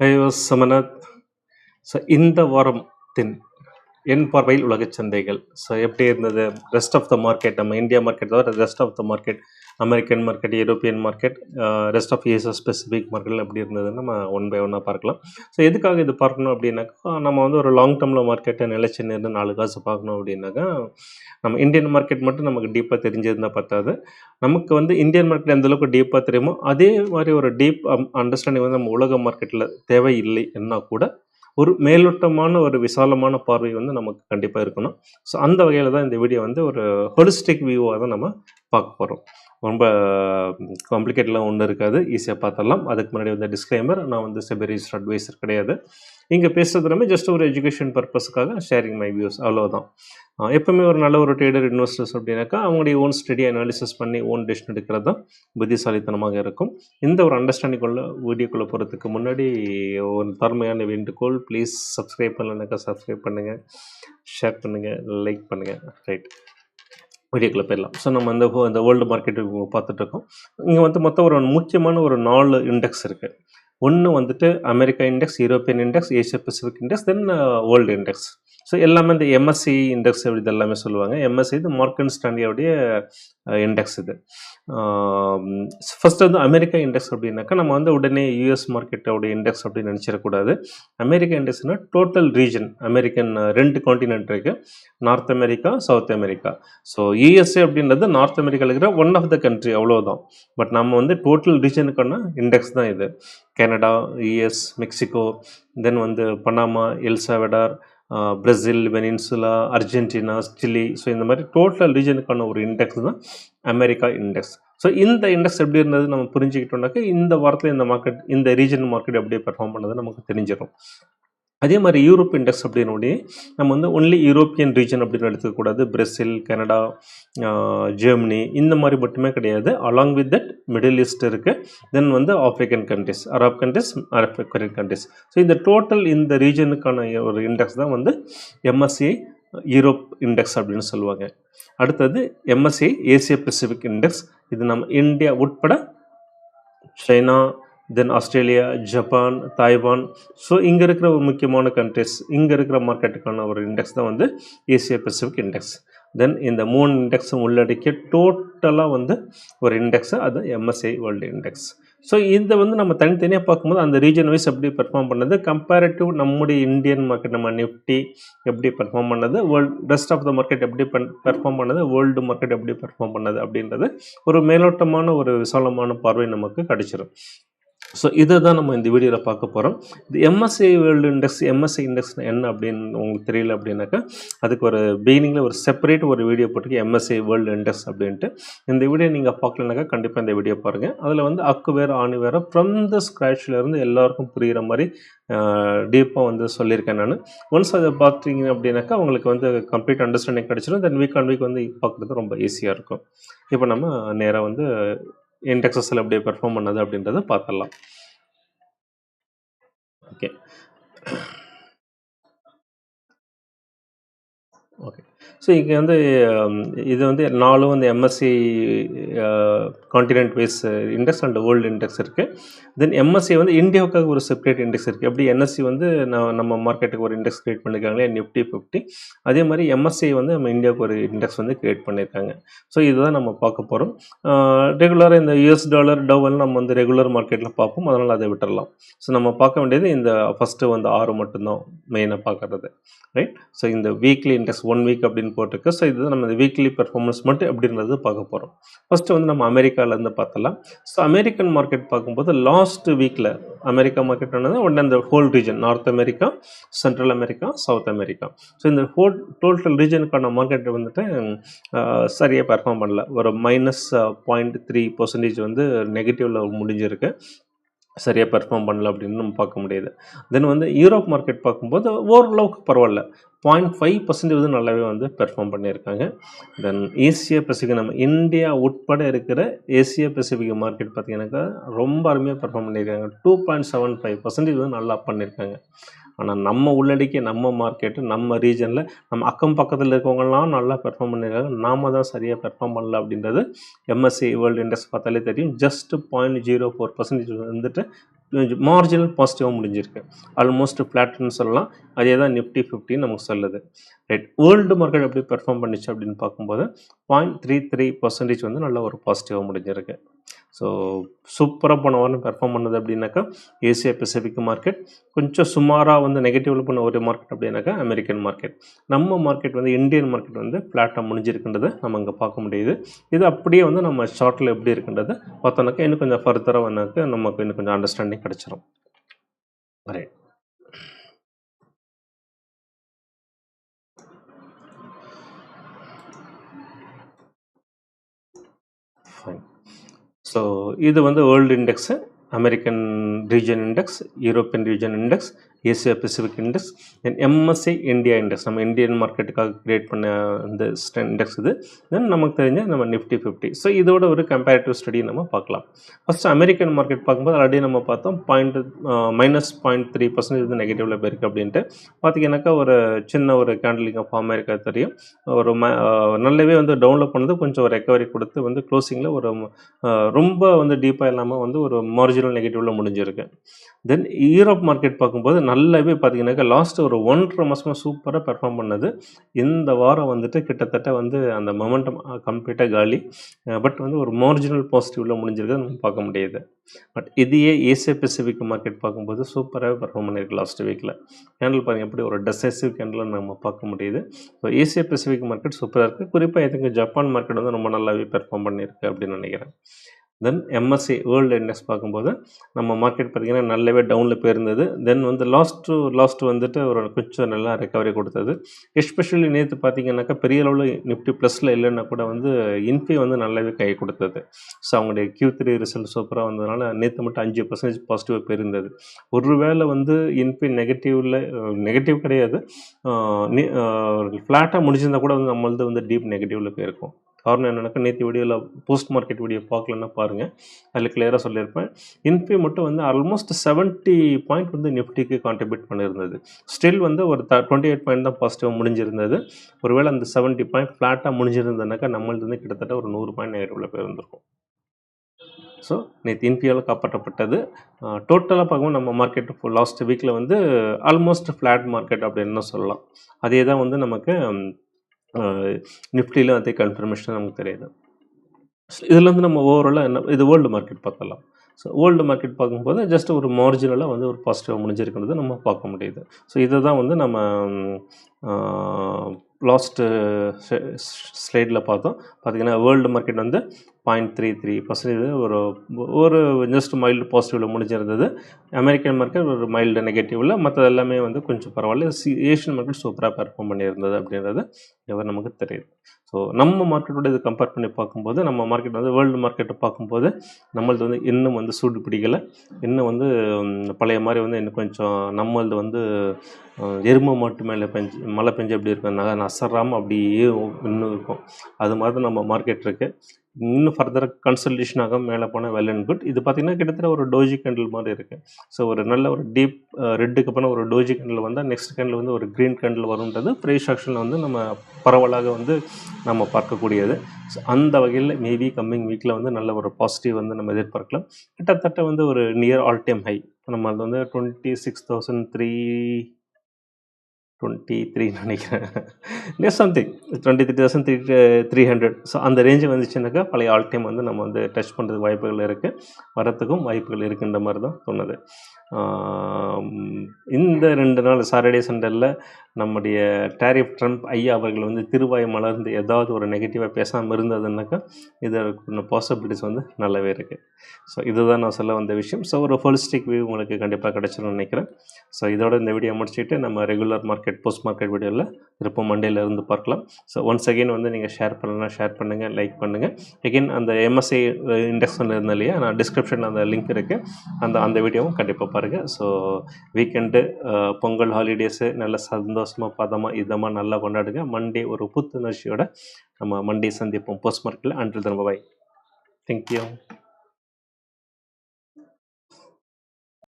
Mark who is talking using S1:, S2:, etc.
S1: ஐ so இந்த வாரத்தின் என் பார்வையில் உலகச் சந்தைகள். ஸோ எப்படி இருந்தது? ரெஸ்ட் ஆஃப் த மார்க்கெட் நம்ம இந்தியா மார்க்கெட் தவிர rest of the market American market European market rest of Asia specific market எப்படி இருந்ததுன்னு நம்ம ஒன் பை ஒன்னாக பார்க்கலாம். ஸோ எதுக்காக இது பார்க்கணும் அப்படின்னாக்கா நம்ம வந்து ஒரு லாங் டேர்மில் மார்க்கெட்டை நிலைச்சி நின்று நாலு காசு பார்க்கணும் அப்படின்னாக்கா நம்ம இந்தியன் மார்க்கெட் மட்டும் நமக்கு டீப்பாக தெரிஞ்சிருந்தால் பத்தாது. நமக்கு வந்து இந்தியன் மார்க்கெட் எந்தளவுக்கு டீப்பாக தெரியுமோ அதே மாதிரி ஒரு டீப் அண்டர்ஸ்டாண்டிங் um, வந்து நம்ம உலக மார்க்கெட்டில் தேவையில்லை என்ன கூட ஒரு மேலோட்டமான ஒரு விசாலமான பார்வை வந்து நமக்கு கண்டிப்பாக இருக்கணும். ஸோ அந்த வகையில் தான் இந்த வீடியோ வந்து ஒரு ஹொலிஸ்டிக் வியூவாக தான் நம்ம பார்க்க போகிறோம் ரொம்ப காம்ப்ளிகேட்லாம் ஒன்றும் இருக்காது. ஈஸியாக பார்த்துடலாம் அதுக்கு முன்னாடி வந்து டிஸ்க்ளைமர் நான் வந்து செபரிஸ்ட் அட்வைசர் கிடையாது. இங்கே பேசுகிறது எல்லாமே ஜஸ்ட் ஒரு எஜுகேஷன் பர்பஸுக்காக ஷேரிங் மை வியூஸ் அவ்வளோதான் எப்பவுமே ஒரு நல்ல ஒரு ட்ரேடர் இன்வெஸ்டர்ஸ் அப்படின்னாக்கா அவங்களுடைய ஓன் ஸ்டடி அனாலிசிஸ் பண்ணி ஓன் டெசிஷன் எடுக்கிறது தான் புத்திசாலித்தனமாக இருக்கும். இந்த ஒரு அண்டர்ஸ்டாண்டிங் உள்ள வீடியோக்குள்ளே போகிறதுக்கு முன்னாடி ஒரு தர்மையான வேண்டுகோள் ப்ளீஸ் சப்ஸ்கிரைப் பண்ணலனாக்கா சப்ஸ்கிரைப் பண்ணுங்கள் ஷேர் பண்ணுங்கள் லைக் பண்ணுங்கள் ரைட் வீடியோக்குள்ளே போயிடலாம். ஸோ நம்ம இந்த இந்த வேர்ல்டு மார்க்கெட்டு பார்த்துட்டு இருக்கோம் இங்கே வந்து மொத்தம் ஒரு முக்கியமான ஒரு நாலு இண்டெக்ஸ் இருக்குது ஒன்று வந்துட்டு America index European index Asia Pacific index then world index so எல்லாமே இந்த எம்எஸ்சி இண்டெக்ஸ் இது எல்லாமே சொல்லுவாங்க. எம்எஸ்சி இது மார்க்கன் ஸ்டாண்டியோடைய இண்டெக்ஸ் இது. ஃபஸ்ட்டு வந்து அமெரிக்கா இண்டெக்ஸ் அப்படின்னாக்கா நம்ம வந்து உடனே யூஎஸ் மார்க்கெட்டோடைய இண்டெக்ஸ் அப்படின்னு நினச்சிடக்கூடாது. அமெரிக்கா இண்டெக்ஸ்னால் டோட்டல் ரீஜன் அமெரிக்கன் ரெண்டு காண்டினென்ட் இருக்குது North America South America so USA அப்படின்றது நார்த் அமெரிக்காவில் இருக்கிற ஒன் ஆஃப் த கண்ட்ரி அவ்வளோதான் பட் நம்ம வந்து டோட்டல் ரீஜனுக்கான இண்டெக்ஸ் தான் இது. கனடா யூஎஸ் மெக்சிகோ தென் வந்து Panama El Salvador Brazil Venezuela Argentina Chile. So இந்த மாதிரி டோட்டல் ரீஜனுக்கான ஒரு இண்டெக்ஸ் தான் அமெரிக்கா இண்டெக்ஸ் ஸோ இந்த இண்டெக்ஸ் எப்படி இருந்தது நம்ம புரிஞ்சுக்கிட்டோம்னாக்கா இந்த வாரத்தில் இந்த மார்க்கெட் இந்த ரீஜன் மார்க்கெட் எப்படி பெர்ஃபார்ம் பண்ணது நமக்கு தெரிஞ்சிடும். அதே மாதிரி யூரோப் இண்டெக்ஸ் அப்படின்னோடனே நம்ம வந்து ஒன்லி யூரோப்பியன் ரீஜன் அப்படின்னு எடுத்துக்கக்கூடாது. பிரேசில் கனடா ஜெர்மனி இந்த மாதிரி மட்டுமே கிடையாது. Along with that Middle East இருக்குது தென் வந்து African countries Arab countries Arabic countries so இந்த டோட்டல் இந்த ரீஜனுக்கான ஒரு இண்டெக்ஸ் தான் வந்து எம்எஸ்சி யூரோப் இண்டெக்ஸ் அப்படின்னு சொல்லுவாங்க. அடுத்தது எம்எஸ்சி ஏசிய பசிபிக் இண்டெக்ஸ் இது நம்ம இந்தியா உட்பட China then Australia Japan Taiwan so இங்கே இருக்கிற ஒரு முக்கியமான கண்ட்ரிஸ் இங்கே இருக்கிற மார்க்கெட்டுக்கான ஒரு இண்டெக்ஸ் தான் வந்து ஏசியா பசிபிக் இண்டெக்ஸ் தென் இந்த மூணு இண்டெக்ஸும் உள்ளடக்கிய டோட்டலாக வந்து ஒரு இண்டெக்ஸு அது எம்எஸ்ஐ வேர்ல்டு இண்டெக்ஸ் ஸோ இதை வந்து நம்ம தனித்தனியாக பார்க்கும்போது அந்த ரீஜன் வைஸ் எப்படி பெர்ஃபார்ம் பண்ணது? கம்பேரிட்டிவ் நம்முடைய இந்தியன் மார்க்கெட் நம்ம நிஃப்டி எப்படி பெர்ஃபார்ம் பண்ணது? World rest of the market எப்படி பண் பெர்ஃபார்ம் பண்ணது? வேர்ல்டு மார்க்கெட் எப்படி பெர்ஃபார்ம் பண்ணது? அப்படின்றது ஒரு மேலோட்டமான ஒரு விசாலமான பார்வை நமக்கு கிடைச்சிரும். ஸோ இதை தான் நம்ம இந்த வீடியோவில் பார்க்க போகிறோம் இது MSC world index MSC index என்ன அப்படின்னு உங்களுக்கு தெரியல அப்படின்னாக்கா அதுக்கு ஒரு பிகினிங்கில் ஒரு செப்பரேட் ஒரு வீடியோ போட்டுருக்கு எம்எஸ்சி வேர்ல்டு இண்டெக்ஸ் அப்படின்ட்டு. இந்த வீடியோ நீங்கள் பார்க்கலனாக்கா கண்டிப்பாக இந்த வீடியோ பாருங்கள் அதில் வந்து அக்கு வேறு ஆணி வேறு ஃப்ரம் த ஸ்க்ராட்ச்லேருந்து எல்லாருக்கும் புரிகிற மாதிரி டீப்பாக வந்து சொல்லியிருக்கேன் நான். ஒன்ஸ் அதை பார்த்தீங்க அப்படின்னாக்கா உங்களுக்கு வந்து கம்ப்ளீட் அண்டர்ஸ்டாண்டிங் கிடச்சிடும் தென் வீக் ஆன் வீக் வந்து பார்க்குறது ரொம்ப ஈஸியாக இருக்கும். இப்போ நம்ம நேராக வந்து இன்டெக்ஸஸில் எப்படி பெர்ஃபார்ம் பண்ணது அப்படின்றத பார்த்துடலாம். ஓகே ஓகே ஸோ இங்கே வந்து இது வந்து நாலும் வந்து MSC continent wise index and world index இருக்குது தென் எம்எஸ்சி வந்து இந்தியாவுக்காக ஒரு செப்பரேட் இண்டெக்ஸ் இருக்குது எப்படி என்எஸ்சி வந்து நான் நம்ம மார்க்கெட்டுக்கு ஒரு இண்டெக்ஸ் கிரியேட் பண்ணியிருக்காங்களே நிஃப்டி ஃபிஃப்டி அதே மாதிரி எம்எஸ்சி வந்து நம்ம இந்தியாவுக்கு ஒரு இண்டெக்ஸ் வந்து கிரியேட் பண்ணியிருக்காங்க ஸோ இதுதான் நம்ம பார்க்க போகிறோம் ரெகுலராக இந்த யூஎஸ் டாலர் டவல் நம்ம வந்து ரெகுலர் மார்க்கெட்டில் பார்ப்போம். அதனால் அதை விட்டுறலாம். ஸோ நம்ம பார்க்க வேண்டியது இந்த ஃபஸ்ட்டு வந்து ஆறு மட்டும்தான் மெயினாக பார்க்குறது. ரைட் ஸோ இந்த வீக்லி இண்டெக்ஸ் ஒன் வீக் அப்படின்னு போட்டிருக்கு. ஸோ இது நம்ம இந்த வீக்லி பெர்ஃபார்மன்ஸ் மட்டும் எப்படின்றது பார்க்க போகிறோம் ஃபஸ்ட்டு வந்து நம்ம அமெரிக்காவிலேருந்து பார்த்தலாம் ஸோ அமெரிக்கன் மார்க்கெட் பார்க்கும்போது லாஸ்ட் வீக்கில் அமெரிக்கா மார்க்கெட் ஆனது உடனே அந்த whole region North America central America South America so இந்த ஹோல் டோட்டல் ரீஜனுக்கான மார்க்கெட் வந்துட்டு சரியாக பெர்ஃபார்ம் பண்ணல. ஒரு மைனஸ் பாயிண்ட் த்ரீ பர்சன்டேஜ் வந்து நெகட்டிவில் முடிஞ்சிருக்கு. சரியாக பெர்ஃபார்ம் பண்ணல அப்படின்னு நம்ம பார்க்க முடியாது. தென் வந்து யூரோப் மார்க்கெட் பார்க்கும்போது ஓரளவுக்கு பரவாயில்ல. பாயிண்ட் ஃபைவ் பர்சன்டேஜ் வந்து நல்லாவே வந்து பெர்ஃபார்ம் பண்ணியிருக்காங்க. தென் ஏசியா பசிபிக் நம்ம இந்தியா உட்பட இருக்கிற ஏசியா பசிபிக் மார்க்கெட் பார்த்திங்கனாக்கா ரொம்ப அருமையாக பெர்ஃபார்ம் பண்ணியிருக்காங்க. Two point seven five percentage வந்து நல்லா பண்ணியிருக்காங்க. ஆனால் நம்ம உள்ளடக்கி நம்ம மார்க்கெட்டு நம்ம ரீஜனில் நம்ம அக்கம் பக்கத்தில் இருக்கவங்கலாம் நல்லா பெர்ஃபார்ம் பண்ணியிருக்காங்க நாம தான் சரியாக பெர்ஃபார்ம் பண்ணல அப்படின்றது எம்எஸ்சி வேர்ல்டு இண்டெக்ஸ் பார்த்தாலே தெரியும். Just point zero four percentage வந்துட்டு மார்ஜினல் பாசிட்டிவாக முடிஞ்சிருக்கு. ஆல்மோஸ்ட் ஃப்ளாட்னு சொல்லலாம். அதே தான் நிஃப்டி ஃபிஃப்டின்னு நமக்கு சொல்லுது. ரைட் வேர்ல்டு மார்க்கெட் எப்படி பெர்ஃபார்ம் பண்ணிச்சு அப்படின்னு பார்க்கும்போது பாயிண்ட் த்ரீ த்ரீ பர்சன்டேஜ் வந்து நல்ல ஒரு பாசிட்டிவாக முடிஞ்சிருக்கு. ஸோ சூப்பராக போன வாரம் பெர்ஃபார்ம் பண்ணது அப்படின்னாக்கா ஏசியா பெசிபிக் மார்க்கெட் கொஞ்சம் சுமாராக வந்து நெகட்டிவில் பண்ண ஒரு மார்க்கெட் அப்படின்னாக்கா அமெரிக்கன் மார்க்கெட் நம்ம மார்க்கெட் வந்து இந்தியன் மார்க்கெட் வந்து ஃப்ளாட்டாக முடிஞ்சிருக்குன்றதை நம்ம இங்கே பார்க்க முடியுது. இது அப்படியே வந்து நம்ம ஷார்ட்டில் எப்படி இருக்கின்றது பார்த்தோன்னாக்கா இன்னும் கொஞ்சம் ஃபர்தராக வந்தாக்க நமக்கு இன்னும் கொஞ்சம் அண்டர்ஸ்டாண்டிங் கிடச்சிரும். ரைட் ஃபைன் ஸோ இது வந்து world index American region index European region index Asia Pacific index then MSC India index நம்ம இந்தியன் மார்க்கெட்டுக்காக கிரியேட் பண்ண அந்த இண்டெக்ஸ் இது. தென் நமக்கு தெரிஞ்ச நம்ம நிஃப்டி ஃபிஃப்டி ஸோ இதோட ஒரு கம்பேரிட்டிவ் ஸ்டடி நம்ம பார்க்கலாம். ஃபஸ்ட்டு அமெரிக்கன் மார்க்கெட் பார்க்கும்போது ஆல்ரெடி நம்ம பார்த்தோம் point minus point three percentage வந்து நெகட்டிவில் போயிருக்கு அப்படின்ட்டு. பார்த்தீங்கன்னாக்கா ஒரு சின்ன ஒரு கேண்டலிங்க ஃபார்ம் ஆயிருக்க தெரியும். ஒரு ம நல்லாவே வந்து டவுன்லோட் பண்ணது கொஞ்சம் ரெக்கவரி கொடுத்து வந்து க்ளோசிங்கில் ஒரு ரொம்ப வந்து டீப்பாக இல்லாமல் வந்து ஒரு மார்ஜினல் நெகட்டிவில் முடிஞ்சிருக்கு. தென் யூரோப் மார்க்கெட் பார்க்கும்போது நல்லாவே பார்த்தீங்கன்னாக்கா லாஸ்ட் ஒரு ஒன்றரை மாதமாக சூப்பராக பெர்ஃபார்ம் பண்ணது. இந்த வாரம் வந்துட்டு கிட்டத்தட்ட வந்து அந்த மொமெண்டம் கம்ப்ளீட்டாக காலி. பட் வந்து ஒரு மார்ஜினல் பாசிட்டிவில் முடிஞ்சிருக்கிறது நம்ம பார்க்க முடியுது. பட் இதையே ஏசிய பெசிபிக் மார்க்கெட் பார்க்கும்போது சூப்பராக பெர்ஃபார்ம் பண்ணியிருக்கு லாஸ்ட் வீக்கில் கேண்டில் பாருங்க எப்படி ஒரு டெசைசிவ் கேண்டில் நம்ம பார்க்க முடியுது. ஸோ ஏசியா பெசிபிக் மார்க்கெட் சூப்பராக இருக்குது குறிப்பாக எதுக்கு ஜப்பான் மார்க்கெட் வந்து ரொம்ப நல்லாவே பெர்ஃபார்ம் பண்ணியிருக்கு அப்படின்னு நினைக்கிறேன். தென் எம்எஸ்சி வேர்ல்டு இண்டெக்ஸ் பார்க்கும்போது நம்ம மார்க்கெட் பார்த்திங்கன்னா நல்லாவே டவுனில் போயிருந்தது. தென் வந்து லாஸ்ட்டு லாஸ்ட் வந்துட்டு ஒரு கொஞ்சம் நல்லா ரெக்கவரி கொடுத்தது. எஸ்பெஷலி நேற்று பார்த்தீங்கன்னாக்கா பெரிய அளவில் நிஃப்டி ப்ளஸில் இல்லைன்னா கூட வந்து இன்ஃபி வந்து நல்லாவே கை கொடுத்தது. ஸோ அவங்களுடைய கியூ த்ரீ ரிசல்ட் சூப்பராக வந்ததுனால நேற்று மட்டும் அஞ்சு பர்சன்டேஜ் பாசிட்டிவாக போயிருந்தது. ஒருவேளை வந்து இன்ஃபி நெகட்டிவில் நெகட்டிவ் கிடையாது. ஃப்ளாட்டாக முடிஞ்சிருந்தா கூட வந்து நம்மளது வந்து டீப் நெகட்டிவில் போயிருக்கும். காரணம் என்னென்னாக்கா நேற்று வீடியோவில் போஸ்ட் மார்க்கெட் வீடியோ பார்க்கலன்னா பாருங்கள் அதில் கிளியராக சொல்லியிருப்பேன். இன்ஃபி மட்டும் வந்து ஆல்மோஸ்ட் செவன்ட்டி பாயிண்ட் வந்து நிஃப்டிக்கு கான்ட்ரிபியூட் பண்ணியிருந்தது. ஸ்டில் வந்து ஒரு த டுவெண்ட்டி எயிட் பாயிண்ட் தான் பாசிட்டிவாக முடிஞ்சிருந்தது. ஒருவேளை அந்த செவன்ட்டி பாயிண்ட் ஃப்ளாட்டாக முடிஞ்சிருந்ததுனாக்கா நம்மளது வந்து கிட்டத்தட்ட ஒரு நூறு பாயிண்ட் நெகட்டிவில் போயிருந்திருக்கும். ஸோ நேற்று இன்ஃபியால் காப்பாற்றப்பட்டது. டோட்டலாக பார்க்கும்போது நம்ம மார்க்கெட் லாஸ்ட் வீக்கில் வந்து ஆல்மோஸ்ட் ஃப்ளாட் மார்க்கெட் அப்படின்னு சொல்லலாம். அதே தான் வந்து நமக்கு நிஃப்டியில் அதே கன்ஃபர்மேஷன் நமக்கு தெரியுது. இதுலேருந்து நம்ம ஓவராலாக என்ன இது வேர்ல்டு மார்க்கெட் பார்க்கலாம். ஸோ வேர்ல்டு மார்க்கெட் பார்க்கும்போது ஜஸ்ட் ஒரு மார்ஜினலாக வந்து ஒரு பாசிட்டிவாக முடிஞ்சிருக்கிறது நம்ம பார்க்க முடியுது. ஸோ இதை தான் வந்து நம்ம லாஸ்ட்டு ஸ்லைடில் பார்த்தோம். பார்த்திங்கன்னா வேர்ல்டு மார்க்கெட் வந்து பாயிண்ட் த்ரீ த்ரீ பர்சன்டேஜ் ஒரு ஒரு ஜஸ்ட் மைல்டு பாசிட்டிவில் முடிஞ்சிருந்தது. அமெரிக்கன் மார்க்கெட் ஒரு மைல்டு நெகட்டிவில் மற்ற எல்லாமே வந்து கொஞ்சம் பரவாயில்ல. சி ஏஷியன் மார்க்கெட் சூப்பராக பெர்ஃபார்ம் பண்ணியிருந்தது அப்படின்றது எவர் நமக்கு தெரியுது. ஸோ நம்ம மார்க்கெட்டோட இது கம்பேர் பண்ணி பார்க்கும்போது நம்ம மார்க்கெட் வந்து வேர்ல்டு மார்க்கெட்டை பார்க்கும்போது நம்மளது வந்து இன்னும் வந்து சூடு பிடிக்கலை. இன்னும் வந்து பழைய மாதிரி வந்து இன்னும் கொஞ்சம் நம்மளது வந்து எருமை மாட்டு மேலே பெஞ்சு மழை பெஞ்சு எப்படி இருக்கும் நகை நசராமல் அப்படியே இன்னும் இருக்கும். அது மாதிரி தான் நம்ம மார்க்கெட் இருக்குது இன்னும் ஃபர்தராக கன்சல்டேஷன் ஆக மேலே போனால் வெல் அண்ட் குட் இது பார்த்திங்கன்னா கிட்டத்தட்ட ஒரு டோஜி கேண்டில் மாதிரி இருக்குது ஸோ ஒரு நல்ல ஒரு டீப் ரெட்டுக்கு அப்புறம் ஒரு டோஜி கேண்டில் வந்தால் நெக்ஸ்ட் கேண்டில் வந்து ஒரு க்ரீன் கேண்டில் வரும்ன்றது ப்ரைஸ் ஆக்ஷனில் வந்து நம்ம பரவலாக வந்து நம்ம பார்க்கக்கூடியது. ஸோ அந்த வகையில் மேபி கம்மிங் வீக்கில் வந்து நல்ல ஒரு பாசிட்டிவ் வந்து நம்ம எதிர்பார்க்கலாம். கிட்டத்தட்ட வந்து ஒரு நியர் ஆல் டைம் ஹை நம்ம அது வந்து twenty six thousand three twenty three நினைக்கிறேன். Ness something twenty three thousand three three hundred so அந்த ரேஞ்சு வந்துச்சுனாக்கா பழைய ஆல் டைம் வந்து நம்ம வந்து டச் பண்ணுறதுக்கு வாய்ப்புகள் இருக்குது வரத்துக்கும் வாய்ப்புகள் இருக்குன்ற மாதிரி தான் சொன்னது இந்த ரெண்டு நாள் சாட்டர்டே சண்டேல நம்முடைய டேரிஃப் ட்ரம்ப் ஐயா அவர்கள் வந்து திருவாய் மலர்ந்து ஏதாவது ஒரு நெகட்டிவாக பேசாமல் இருந்ததுனாக்கா இதற்குள்ள பாசிபிலிட்டிஸ் வந்து நல்லாவே இருக்குது ஸோ இதுதான் நான் சொல்ல வந்த விஷயம். ஸோ ஒரு ஹோலிஸ்டிக் வியூ உங்களுக்கு கண்டிப்பாக கிடைச்சிரும்னு நினைக்கிறேன். ஸோ இதோட இந்த வீடியோ முடிச்சுட்டு நம்ம ரெகுலர் மார்க்கெட் போஸ்ட் மார்க்கெட் வீடியோவில் திருப்பம் மண்டேல இருந்து பார்க்கலாம். ஸோ ஒன்ஸ் அகெயின் வந்து நீங்கள் ஷேர் பண்ணலாம் ஷேர் பண்ணுங்கள் லைக் பண்ணுங்கள் அகெயின் அந்த எம்எஸ்ஐ இண்டெக்ஸ் ஒன்று இல்லையா? நான் டிஸ்கிரிப்ஷனில் அந்த லிங்க் இருக்குது அந்த அந்த வீடியோவும் கண்டிப்பாக பாருங்கள் ஸோ வீக்கெண்டு பொங்கல் ஹாலிடேஸு நல்ல சந்தோஷமாக பதமாக இதமாக நல்லா கொண்டாடுங்க. மண்டே ஒரு புத்துணர்ச்சியோட நம்ம மண்டே சந்திப்போம். போஸ்ட் மார்க்கில் அன்றில் திரும்ப பாய் தேங்க்யூ